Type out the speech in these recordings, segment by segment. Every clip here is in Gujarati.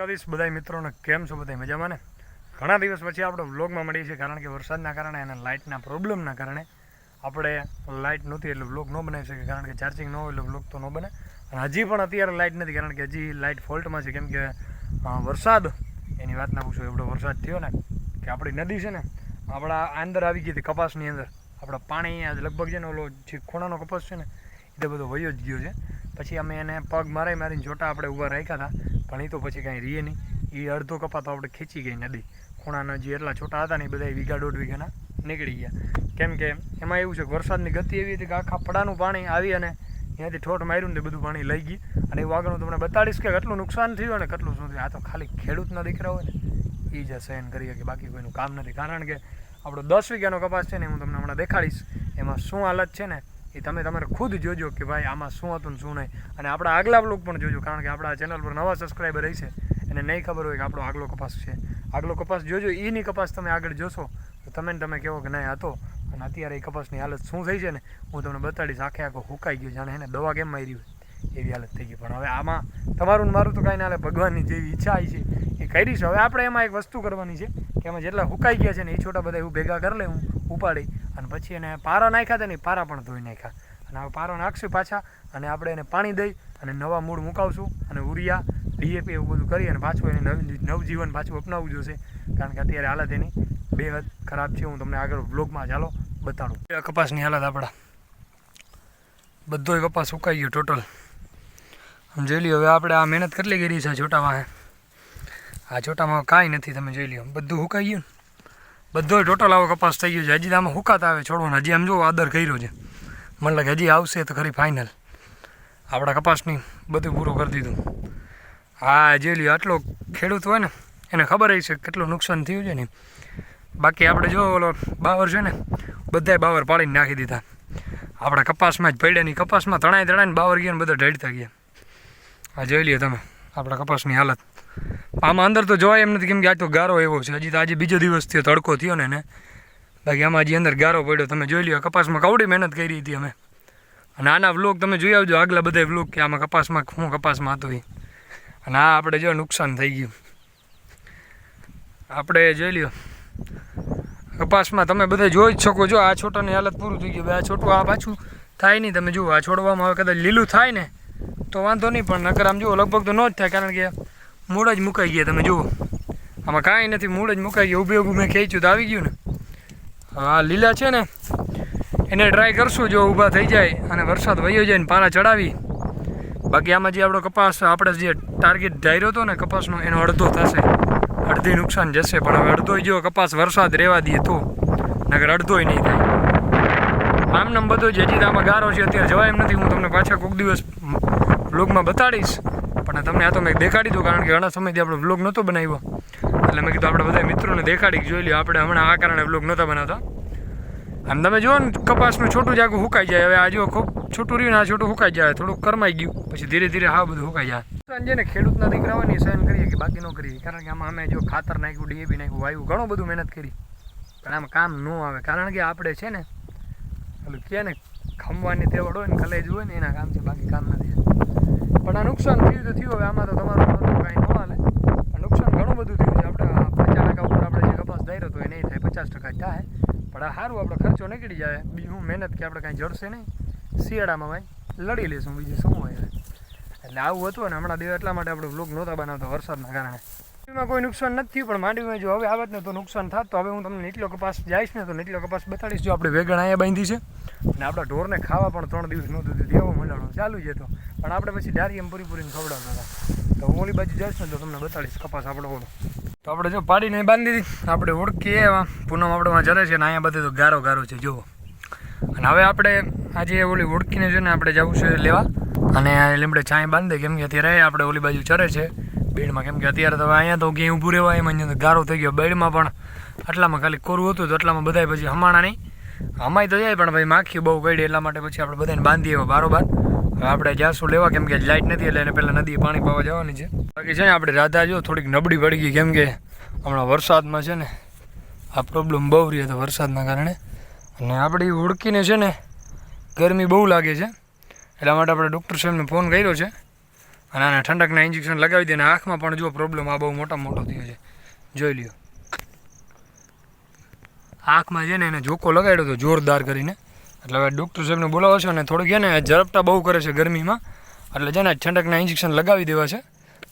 દ્વારકાધીશ બધા મિત્રોને કેમ છો? બધા મજામાં ને? ઘણા દિવસ પછી આપણે વ્લોગમાં મળીએ છીએ કારણ કે વરસાદના કારણે અને લાઇટના પ્રોબ્લેમના કારણે આપણે લાઇટ નહોતી એટલે વ્લોગ ન બનાવી શકીએ, કારણ કે ચાર્જિંગ ન હોય એટલે વ્લોગ તો ન બને. અને હજી પણ અત્યારે લાઇટ નથી, કારણ કે હજી લાઇટ ફોલ્ટમાં છે. કેમ કે વરસાદ, એની વાત ના પૂછો, એવડો વરસાદ થયો ને કે આપણી નદી છે ને, આપણા અંદર આવી ગઈ હતી કપાસની અંદર. આપણા પાણી આજ લગભગ છે ને, ઓલો જે ખૂણાનો કપાસ છે ને, એ બધો વયો જ ગયો છે. પછી અમે એને પગ મારી મારીને જોટા આપણે ઊભા રાખ્યા હતા. પણ એ તો પછી કાંઈ રીએ નહીં. એ અડધો કપા તો આપણે ખેંચી ગઈ નદી. ખૂણાના જે એટલા છોટા હતા ને એ બધા વીઘા દોઢ વીઘાના નીકળી ગયા. કેમ કે એમાં એવું છે કે વરસાદની ગતિ એવી હતી કે આખા પડાનું પાણી આવી અને ત્યાંથી ઠોઠ માર્યું ને બધું પાણી લઈ ગયું. અને એવું આગળ હું તમને બતાડીશ કે કેટલું નુકસાન થયું અને કેટલું શું થયું. આ તો ખાલી ખેડૂતના દીકરા હોય ને એ જ સહન કરી શકે. બાકી કોઈનું કામ નથી. કારણ કે આપણો દસ વીઘાનો કપાસ છે ને, હું તમને હમણાં દેખાડીશ. એમાં શું હાલત છે ને એ તમે તમારે ખુદ જોજો કે ભાઈ આમાં શું હતું શું નહીં. અને આપણા આગલા બ્લોગ પણ જોજો, કારણ કે આપણા ચેનલ પર નવા સબસ્ક્રાઈબર રહેશે એને નહીં ખબર હોય કે આપણો આગલો કપાસ છે. આગલો કપાસ જોજો એની કપાસ તમે આગળ જોશો, તો તમે તમે કહો કે નહીં હતો અને અત્યારે એ કપાસની હાલત શું થઈ છે ને, હું તમને બતાડીશ. આખે આખો હુકાઈ ગયો. જાણે એને દવા કેમ મારી હોય? એવી હાલત થઈ ગઈ. પણ હવે આમાં તમારું મારું તો કાંઈ ના હાલે. ભગવાનની જેવી ઈચ્છા આવી છે એ કરી છે. હવે આપણે એમાં એક વસ્તુ કરવાની છે કે એમાં જેટલા હુકાઈ ગયા છે ને એ છોટા બધા એવું ભેગા કરી લે હું ઉપાડી અને પછી એને પારા નાખ્યા હતા ને પારા પણ ધોઈ નાખ્યા. અને હવે પારો નાખશું પાછા અને આપણે એને પાણી દઈ અને નવા મૂળ મુકાવશું અને ઉરિયા, ડીએપી એવું બધું કરી અને પાછું એને નવજીવન પાછું અપનાવવું જોશે. કારણ કે અત્યારે હાલત એની બેહદ ખરાબ છે. હું તમને આગળ બ્લોગમાં ચાલો બતાડું. કપાસની હાલત આપણા. બધોય કપાસ સુકાઈ ગયો ટોટલ જોઈ લ્યો, હવે આપણે આ મહેનત કેટલી કરી છે છોટામાં આ છોટામાં કાંઈ નથી, તમે જોઈ લ્યો. બધું હુકાઈ ગયું બધો ટોટલ આવો કપાસ થઈ ગયો છે. હજી આમાં હુકાતા આવે છોડવાનો. હજી આમ જો આદર કર્યો છે. મને લાગે હજી આવશે તો ખરી ફાઇનલ આપણા કપાસની બધું પૂરું કરી દીધું. હા જોઈ લ્યો, આટલો ખેડૂત હોય ને, એને ખબર છે કેટલું નુકસાન થયું છે ને. બાકી આપણે જો ઓલો બાવર છે ને, બધાય બાવર પાડીને નાખી દીધા. આપણા કપાસમાં જ પડ્યા નહીં કપાસમાં તણાઈ તણાઈને બાવર ગયા ને, બધા ઢળતા ગયા. આ જોઈ લ્યો તમે, આપણા કપાસની હાલત. આમાં અંદર તો જોવાય એમ નથી કેમ કે આજ તો ગારો એવો છે. હજી તો આજે બીજો દિવસ થયો, તડકો થયો ને એને. બાકી આમાં હજી અંદર ગારો પડ્યો. તમે જોઈ લ્યો કપાસમાં કવડી મહેનત કરી હતી અમે. અને આના વ્લોગ તમે જોઈ આવજો, આગલા બધા વ્લોગ કે આમાં કપાસમાં હું કપાસમાં હતો અને આ આપણે જો નુકસાન થઈ ગયું. આપણે જોઈ લ્યો, કપાસમાં તમે બધા જોઈ જ શકો છો, આ છોટાની હાલત પૂરું થઈ ગયું. આ છોટું આ પાછું થાય નહીં. તમે જુઓ, આ છોડવામાં હવે કદાચ લીલું થાય ને તો વાંધો નહીં, પણ નકર આમ જુઓ, લગભગ તો ન જ થાય, કારણ કે મૂળ જ મુકાઈ ગયા, તમે જુઓ. આમાં કાંઈ નથી, મૂળ જ મુકાઈ ગયા ઊભે ઊભું મેં ખેંચ્યું તો આવી ગયું ને. હા, લીલા છે ને, એને ટ્રાય કરશું જો ઊભા થઈ જાય અને વરસાદ વયો જાય ને પાણા ચડાવી. બાકી આમાં જે આપણો કપાસ, આપણે જે ટાર્ગેટ ધાર્યો હતો ને, કપાસનો, એનો અડધો થશે. અડધી નુકસાન જશે, પણ હવે અડધો જો કપાસ વરસાદ રહેવા દઈએ તો નગર અડધોય નહીં થાય. આમ નામ બધો જ, હજી તો આમાં ગારો છે, અત્યારે જવાય એમ નથી, હું તમને પાછા કોઈક દિવસ વ્લોગમાં બતાડીશ. પણ તમને આ તો મેં દેખાડી દઉં કારણ કે ઘણા સમયથી આપણો વ્લોગ નહોતો બનાવ્યો. એટલે મેં કીધું આપણે બધા મિત્રોને દેખાડી જોઈ લ્યો. આપણે હમણાં આ કારણે વ્લોગ નહોતા બનાવતા. આમ તમે જુઓ ને, કપાસનું છોટું જ આખું સુકાઈ જાય. હવે આ જો ખૂબ છોટું રહ્યું આ છોટું સુકાઈ જાય. થોડુંક કરમાઈ ગયું. પછી ધીરે ધીરે હા બધું સુકાઈ જાય. સાંજે ને, ખેડૂતના દીકરા હોય ને સહન કરીએ કે બાકી ન કરીએ. કારણ કે આમાં અમે જો ખાતર નાખ્યું, ડીએપી નાખ્યું, વાયુ, ઘણું બધું મહેનત કરી. પણ આમ કામ ન આવે. કારણ કે આપણે છે ને, ઓલું કહે ને, ખમવાની તેવડ હોય ને, કલેજ હોય ને, એના કામ છે, બાકી કામ નથી. પણ આ નુકસાન થયું તો થયું, હવે આમાં તો તમારું મારું કાંઈ ન હાલે. નુકસાન ઘણું બધું થયું છે. આપણે પચાસ ટકા ઉપર આપણે જે કપાસ દાયરો તો એ નહીં થાય, પચાસ ટકા થાય. પણ આ સારું આપણે ખર્ચો નીકળી જાય. બીજું મહેનત કે આપણે કાંઈ જડશે નહીં. શિયાળામાં ભાઈ, લડી લેશું બીજું શું હોય. એટલે આવું હતું ને હમણાં દિવસ એટલા માટે આપણે બ્લોગ નહોતા બનાવતા વરસાદના કારણે. માંડવીમાં કોઈ નુકસાન નથી પણ માંડવીમાં જો હવે આવત ને તો નુકસાન થાત, તો હવે હું તમને નીચલો કપાસ જઈશ ને તો નીચલો કપાસ બતાડીશ, જો આપણે વેગણ અહીંયા બાંધી છે. અને આપણા ઢોરને ખાવા પણ ત્રણ દિવસ નહોતું દીધું એવો મંડાણો ચાલુ જ હતો પણ આપણે પછી ડારી એમ પૂરી પૂરીને ખવડાવતા હતા. તો હું ઓલી બાજુ જઈશ ને તો તમને બતાડીશ કપાસ આપણો ઓળો તો આપણે જો પાડીને બાંધી દીધી. આપણે ઓળખીએ પૂનમ આપણે જરે છે ને અહીંયા બધે તો ગારો ગારો છે, જુઓ. અને હવે આપણે આજે ઓલી ઓળખીને છે ને આપણે જવું છે લેવા. અને લીમડે છાંય બાંધે, કેમ કે અત્યારે આપણે ઓલી બાજુ ચરે છે. બેડમાં કેમ કે અત્યારે તો અહીંયા તો ક્યાંય ઊભું રહેવાય એમાં, અહીંયા ગારો થઈ ગયો બેડમાં પણ. આટલામાં ખાલી કોરું હતું તો એટલામાં બધાય પછી હમાણા નહીં. હમાય તો જાય પણ ભાઈ માખી બહુ ગળી એટલા માટે પછી આપણે બધાને બાંધીએ હવે બારોબાર. હવે આપણે જાશું લેવા કેમ કે લાઇટ નથી એટલે એને પહેલાં નદીએ પાણી પાવા જવાની છે. બાકી છે ને આપણે રાધા જો થોડીક નબળી પડી ગઈ કેમ કે હમણાં વરસાદમાં છે ને આ પ્રોબ્લેમ બહુ રહી હતો વરસાદના કારણે. અને આપણી ઉડકીને છે ને ગરમી બહુ લાગે છે. એટલા માટે આપણે ડૉક્ટર સાહેબને ફોન કર્યો છે. અને આને ઠંડકના ઇન્જેક્શન લગાવી દે અને આંખમાં પણ જો પ્રોબ્લેમ આ બહુ મોટા મોટો થયો છે. જોઈ લ્યો. આંખમાં છે ને એને જોકો લગાડ્યો હતો જોરદાર કરીને. એટલે હવે ડૉક્ટર સાહેબને બોલાવો છો અને થોડુંક છે ને ઝડપટા બહુ કરે છે ગરમીમાં. એટલે છે ને ઠંડકના ઇન્જેક્શન લગાવી દેવા છે.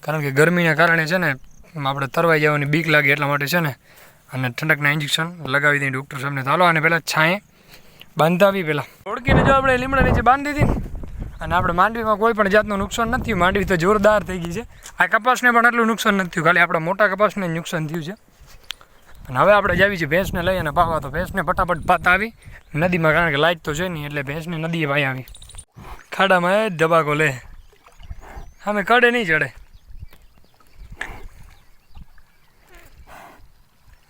કારણ કે ગરમીના કારણે છે ને આપણે તરવાઈ જવાની બીક લાગે એટલા માટે છે ને. અને ઠંડકના ઇન્જેક્શન લગાવી દઈએ ડૉક્ટર સાહેબને. ચાલો અને પહેલાં છાંએ બાંધાવી પહેલાં ઓળખીને જો આપણે લીમડા નીચે બાંધી દીધી અને આપણે માંડવીમાં કોઈ પણ જાતનું નુકસાન નથી થયું. માંડવી તો જોરદાર થઈ ગઈ છે. આ કપાસને પણ એટલું નુકસાન નથી થયું. ખાલી આપણા મોટા કપાસને નુકસાન થયું છે. અને હવે આપણે જાવી છીએ ભેંસને લઈ અને પાવા. તો ભેંસને ફટાફટ પાત આવી. નદીમાં કારણ કે લાઈટ તો છે નહીં, એટલે ભેંસને નદીએ ભાઈ આવી. ખાડામાં એ ધબાકો લે. અમે કડે નહીં ચડે.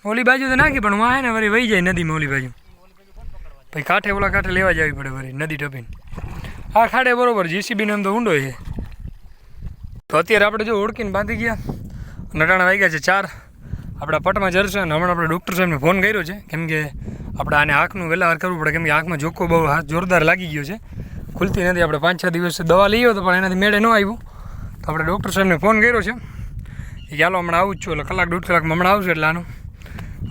ઓલી બાજુ તો નાખી, પણ વાહે ને વળી વહી જાય નદીમાં ઓલી બાજુ. પછી કાંઠે ઓલા કાંઠે લેવા જવી પડે વળી, નદી ટપીને. આ ખાડે બરોબર, જીસીબીનો એમ તો ઊંડો છે. તો અત્યારે આપણે જો ઓળખીને બાંધી ગયા. નટાણા વાગ્યા છે ચાર. આપણા પટમાં જરશે અને હમણાં આપણે ડૉક્ટર સાહેબને ફોન કર્યો છે. કેમ કે આપણે આને આંખનું વહેલાવાર કરવું પડે. કેમ કે આંખમાં જોકો બહુ હાથ જોરદાર લાગી ગયો છે. ખુલતી નથી. આપણે પાંચ છ દિવસ દવા લઈ તો પણ એનાથી મેળે ન આવ્યું. તો આપણે ડૉક્ટર સાહેબને ફોન કર્યો છે. એ ચાલો હમણાં આવું જ છું. એટલે કલાક, દોઢ કલાકમાં હમણાં આવશે એટલે આનું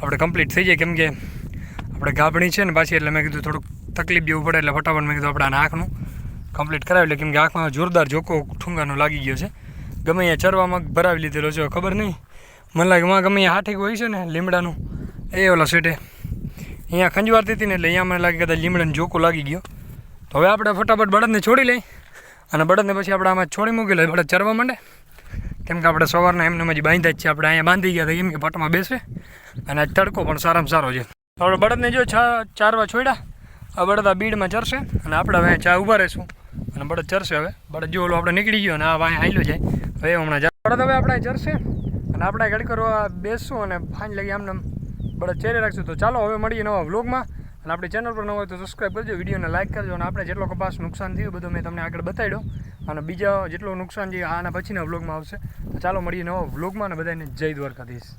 આપણે કમ્પ્લીટ થઈ જાય. કેમ કે આપણે ગાભણી છે ને પાછી એટલે મેં કીધું થોડુંક તકલીફ જેવું પડે એટલે ફટાફટ મેં કીધું આપણે આને આંખનું કમ્પ્લીટ કરાવી લે. કેમ કે આંખમાં જોરદાર જોકો ઠુંગાનો લાગી ગયો છે. ગમે અહીંયા ચરવામાં ભરાવી લીધેલો છે, ખબર નહીં. મને લાગે માં ગમે અહીંયા હાઠીક હોય છે ને, લીમડાનું. એ ઓલા સેટે અહીંયા ખંજવારતી હતી ને એટલે અહીંયા મને લાગે કદાચ લીમડાનો જોકો લાગી ગયો. તો હવે આપણે ફટાફટ બળદને છોડી લઈ. અને બળદને પછી આપણે આમાં છોડી મૂકી લઈએ. બળદ ચરવા માંડે. કેમ કે આપણે સવારના એમને હજી બાંધ્યા જ છે. આપણે અહીંયા બાંધી ગયા હતા. કેમ કે પટમાં બેસે. અને આજ તડકો પણ સારામાં સારો છે. આપણે બળદને જો ચારવા છોડ્યા. આ બળદ આ બીડમાં ચરશે. અને આપણે હવે ચા ઊભા રહીશું. અને બળદ ચરશે હવે. બળદ જો ઓલો આપણે નીકળી ગયો અને આ વાંહે હાલ્યો જાય. હવે હમણાં બળદ હવે આપણે ચરશે અને આપણે ઘડી કરવા બેસશું અને ફાઇન લગી આમને આમ બળદ ચેરે રાખશું તો ચાલો હવે મળીએ નવા વ્લોગમાં. અને આપણી ચેનલ પર ન હોય તો સબસ્ક્રાઈબ કરજો, વિડીયોને લાઇક કરજો અને આપણે જેટલો કપાસ નુકસાન થયું બધું મેં તમને આગળ બતાવ્યો અને બીજા જેટલું નુકસાન જે આના પછીના વ્લોગમાં આવશે. તો ચાલો મળીએ નવા વ્લોગમાં અને બધાને જય દ્વારકાધીશ.